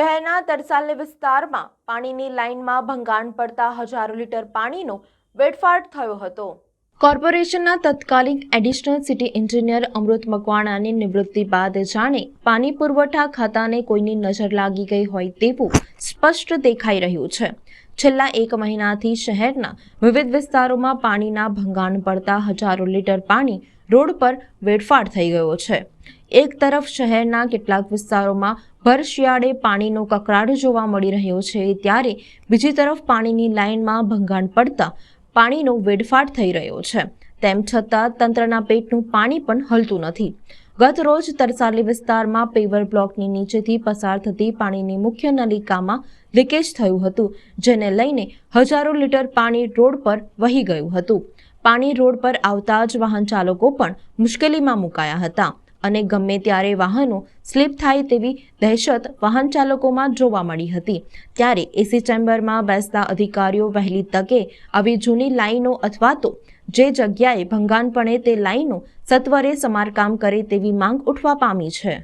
તરસાલે વિસ્તારમાં પાણીની લાઇનમાં ભંગાણ પડતા હજારો લીટર પાણીનો વેડફાટ થયો હતો. કોર્પોરેશનના તત્કાલીન એડિશનલ સિટી એન્જિનિયર અમૃત મકવાણાની નિવૃત્તિ બાદ જાણે પાણી પુરવઠા ખાતાને કોઈની નજર લાગી ગઈ હોય તેવું સ્પષ્ટ દેખાઈ રહ્યું છે. છેલ્લા એક મહિનાથી શહેરના વિવિધ વિસ્તારોમાં પાણીના ભંગાણ પડતા હજારો લીટર પાણી રોડ પર વેડફાટ થઈ ગયો છે. એક તરફ શહેરના કેટલાક વિસ્તારોમાં ભર શિયાળે પાણીનો કકરાટ જોવા મળી રહ્યો છે, ત્યારે બીજી તરફ પાણીની લાઇનમાં ભંગાણ પડતા પાણીનો વેડફાટ થઈ રહ્યો છે. તેમ છતાં તંત્રના પેટનું પાણી પણ હલતું નથી. ગત રોજ તરસાલી વિસ્તારમાં પેવર બ્લોકની નીચેથી પસાર થતી પાણીની મુખ્ય નલિકામાં લીકેજ થયું હતું, જેને લઈને હજારો લીટર પાણી રોડ પર વહી ગયું હતું. પાણી રોડ પર આવતા જ વાહન ચાલકો પણ મુશ્કેલીમાં મુકાયા હતા. અને ગમે ત્યારે વાહનો સ્લીપ થાય તેવી દહેશત વાહન ચાલકોમાં જોવા મળી હતી. ત્યારે એસી ચેમ્બરમાં બેસતા અધિકારીઓ વહેલી તકે આવી જૂની લાઈનો અથવા તો જે જગ્યાએ ભંગાણપણે તે લાઈનો સત્વરે સમારકામ કરે તેવી માંગ ઉઠવા પામી છે.